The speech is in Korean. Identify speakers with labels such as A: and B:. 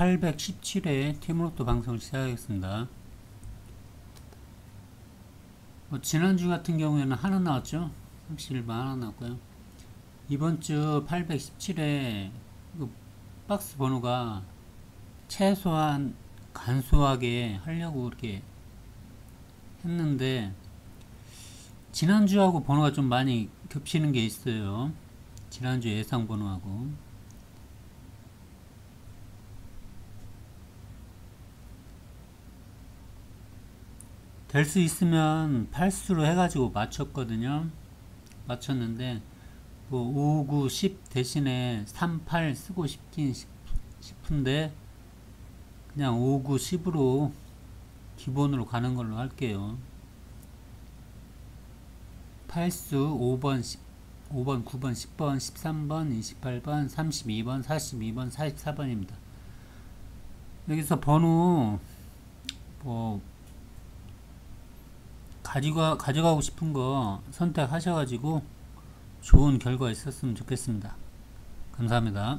A: 817회 티모로또 방송을 시작하겠습니다. 뭐 지난주 같은 경우에는 하나 나왔죠? 31번 하나 나왔고요. 이번 주 817회 그 박스 번호가 최소한 간소하게 하려고 이렇게 했는데 지난주하고 번호가 좀 많이 겹치는 게 있어요. 지난주 예상 번호하고 될 수 있으면 팔수로 해가지고 맞췄거든요. 맞췄는데 뭐 5, 9, 10 대신에 3, 8 쓰고 싶긴 싶, 싶은데 그냥 5, 9, 10으로 기본으로 가는 걸로 할게요. 팔수 5번, 10, 5번, 9번, 10번, 13번, 28번, 32번, 42번, 44번입니다. 여기서 번호 뭐 가지고 가져가고 싶은 거 선택하셔가지고 좋은 결과 있었으면 좋겠습니다. 감사합니다.